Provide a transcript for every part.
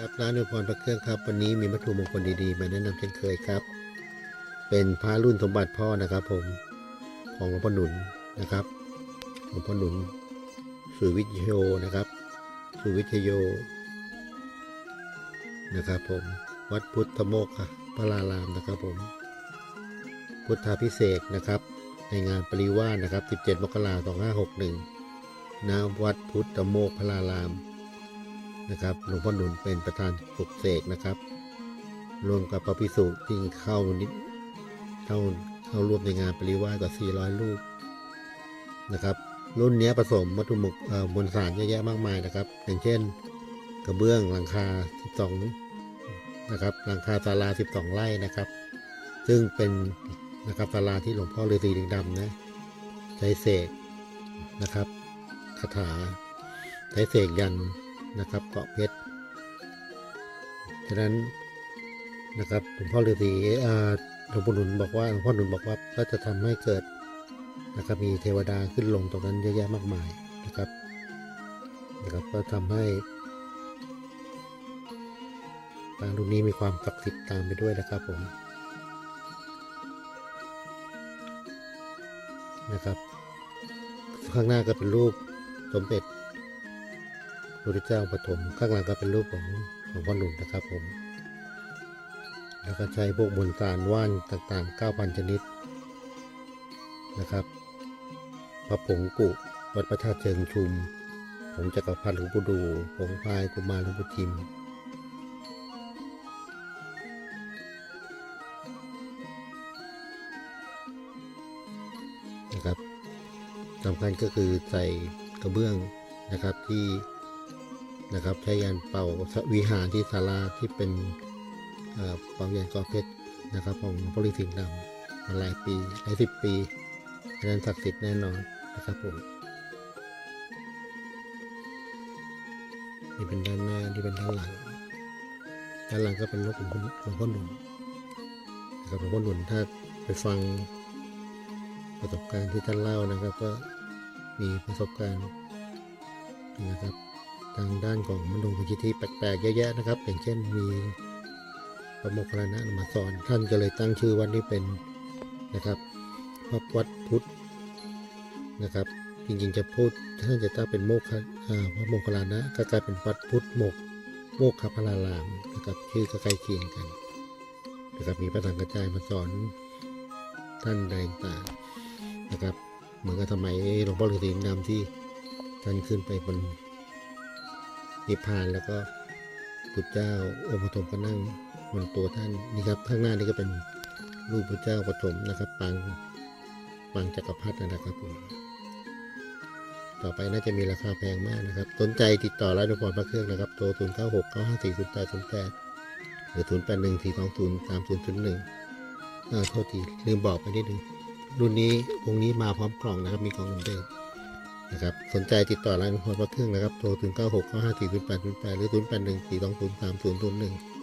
ครับร้านอวยพรพระเครื่องครับวันนี้มีวัตถุมงคลดีๆ มาแนะนำเช่นเคยครับ เป็นพระรุ่นสมบัติพ่อนะครับ ผมของหลวงพ่อหนุนนะครับหลวงพ่อหนุนสุวิทยโยนะครับสุวิทยโยนะครับ ผมวัดพุทธโมกข์พระรารามนะครับ ผม พุทธาพิเศษนะครับ ในงานปริวาสนะครับ 17 มกราคม2561ณวัดพุทธโมกข์พระราราม นะครับหลวงพ่อหนุนเป็นประธานปลุกเสกนะครับรวมกับพระภิกษุที่เข้านิเข้าเข้าร่วมในงานปริวาสกว่า 400 รูปนะครับ รุ่นนี้ผสมวัตถุมงเอ่อมวลสารเยอะแยะมากมายนะครับ อย่างเช่น กระเบื้องหลังคา 12 นะครับหลังคาศาลา 12 ไร่นะครับ ซึ่งเป็นนะครับศาลาที่หลวงพ่อฤาษีลิงดำนะใช้เสกนะครับคาถาใช้เสกยันต์ นะครับเกาะเพชรฉะนั้นนะครับหลวงพ่อฤาษีหลวงพ่อหนุนบอกว่าหลวงพ่อหนุนบอกว่าก็จะทำให้เกิดนะครับมีเทวดาขึ้นลงตรงนั้นเยอะแยะมากมายนะครับนะครับก็ทำให้ปางรุ่นนี้มีความศักดิ์สิทธิ์ตามไปด้วยนะครับผมนะครับ ข้างหน้าก็เป็นรูปสมเด็จ พระพุทธเจ้าปฐมข้างหลังก็เป็นรูปของของพ่อหนุ่มนะครับผม แล้วก็ใช้พวกมวลสารว่านต่างๆ 9,000 ชนิดนะครับ พระผงกุ วัดพระธาตุเชิงชุม ผงจักรพรรดิหลวงปู่ดู ผงพายกุมารหลวงปู่ทิมนะครับสำคัญก็คือใส่กระเบื้องนะครับที่ นะครับใช้ยันเป่าวิหารที่ศาลาที่เป็นเอ่อเป่ายันกอเพชรนะครับ ของหลวงพ่อฤาษีดำมาหลายปีหลายสิบปีฉะนั้นศักดิ์สิทธิ์แน่นอนนะครับผมนี่เป็นด้านหน้าที่เป็นด้านหลัง ด้านหลังก็เป็นรูปของหลวงพ่อหนุนนะครับหลวงพ่อหนุนถ้าไปฟังประสบการณ์ที่ท่านเล่านะครับ ก็มีประสบการณ์นะครับ ทางด้านของมโนวิจิที่แปลกๆเยอะแยะนะครับ อย่างเช่นมีพระโมคคัลลานะมาสอนท่านก็เลยตั้งชื่อวัดนี้เป็นนะครับวัดวัดพุทธนะครับ จริงๆจะพูดท่านจะตั้งเป็นโมกขะอ่าพระโมคคัลลานะก็กลายเป็นวัดพุทธโมกโมกขพลารามนะครับชื่อก็ใกล้เคียงกันนะครับมีพระสังฆจายมาสอนท่านแดงต่างนะครับ เหมือนกับสมัยหลวงพ่อฤาษีดำที่ท่านขึ้นไปบน นิพพานแล้วก็พุทธเจ้าองค์ปฐมก็นั่งบนตัวท่านนี่ครับข้างหน้านี่ก็เป็นรูปพระเจ้าปฐมนะครับปางปางจักรพรรดินะครับผมต่อไปน่าจะมีราคาแพงมากนะครับสนใจติดต่อร้านอุปกรณ์พระเครื่องนะครับโทร0 9 6 9 5 4 0 8 0 8หรือ0 8 1 4 2 0 3 0 0 1อ่าโทษทีลืมบอกไปนิดนึงรุ่นนี้องค์นี้มาพร้อมกล่องนะครับมีกล่องหมือนเดิม นะครับสนใจติดต่อร้านหัวพระเครื่องนะครับโทรถึง 9 6 9 5 4 0 8 0 8 หรือ 0 8 1 4 2 0 3 0 0 1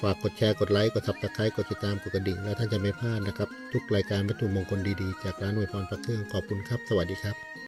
ฝากกดแชร์กดไลค์กดทับสไคร้กดติดตามกดกระดิ่ง แล้วท่านจะไม่พลาดนะครับ ทุกรายการวัตถุมงคลดีๆ จากร้านอวยพรพระเครื่องขอบคุณครับ สวัสดีครับ